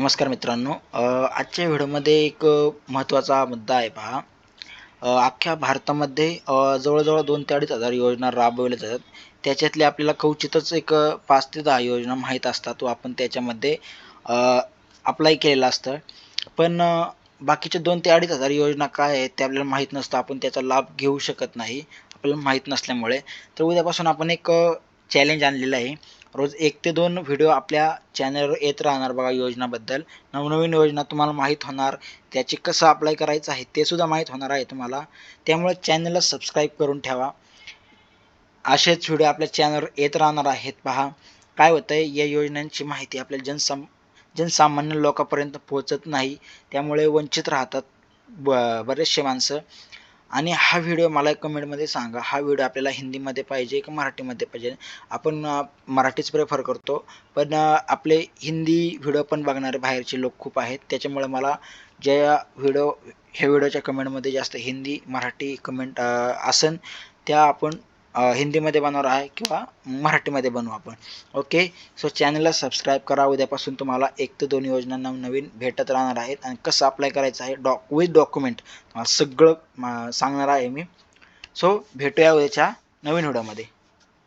नमस्कार मित्रांनो. आजच्या व्हिडिओमध्ये एक महत्त्वाचा मुद्दा आहे पहा. अख्ख्या भारतामध्ये जवळजवळ दोन ते अडीच हजार योजना राबवल्या जातात. त्याच्यातले आपल्याला क्वचितच एक पाच ते दहा योजना माहीत असतात व आपण त्याच्यामध्ये अप्लाय केलेलं असतं. पण बाकीच्या बाकीचे दोन ते अडीच हजार योजना काय आहेत ते आपल्याला माहीत नसतं. आपण त्याचा लाभ घेऊ शकत नाही आपल्याला माहीत नसल्यामुळे. तर उद्यापासून आपण एक चॅलेंज आणलेलं आहे. रोज एक ते दोन व्हिडिओ आपल्या चॅनलवर येत राहणार बघा योजनाबद्दल. नवनवीन योजना तुम्हाला माहीत होणार. त्याची कसं अप्लाय करायचं आहे ते सुद्धा माहीत होणार आहे तुम्हाला. त्यामुळे चॅनलला सबस्क्राईब करून ठेवा. असेच व्हिडिओ आपल्या चॅनलवर येत राहणार आहेत पहा. काय होतं आहे या योजनांची माहिती आपल्याला जनसाम जनसामान्य लोकांपर्यंत पोहोचत नाही. त्यामुळे वंचित राहतात ब बरेचसे माणसं. आणि हा व्हिडिओ मला कमेंटमध्ये सांगा. हा व्हिडिओ आपल्याला हिंदीमध्ये पाहिजे की मराठीमध्ये पाहिजे? आपण मराठीच प्रेफर करतो. पण आपले हिंदी व्हिडिओ पण बघणारे बाहेरचे लोक खूप आहेत. त्याच्यामुळे मला ज्या व्हिडिओ ह्या व्हिडिओच्या कमेंटमध्ये जास्त हिंदी मराठी कमेंट असन त्या आपण हिंदीमध्ये बनवणार आहे किंवा मराठीमध्ये बनवू आपण. ओके सो चॅनलला सबस्क्राईब करा. उद्यापासून तुम्हाला एक ते दोन योजना नवनवीन भेटत राहणार आहेत. आणि कसं अप्लाय करायचं आहे? डॉक विथ डॉक्युमेंट सगळं सांगणार आहे मी. सो भेटूया उद्याच्या नवीन व्हिडिओमध्ये.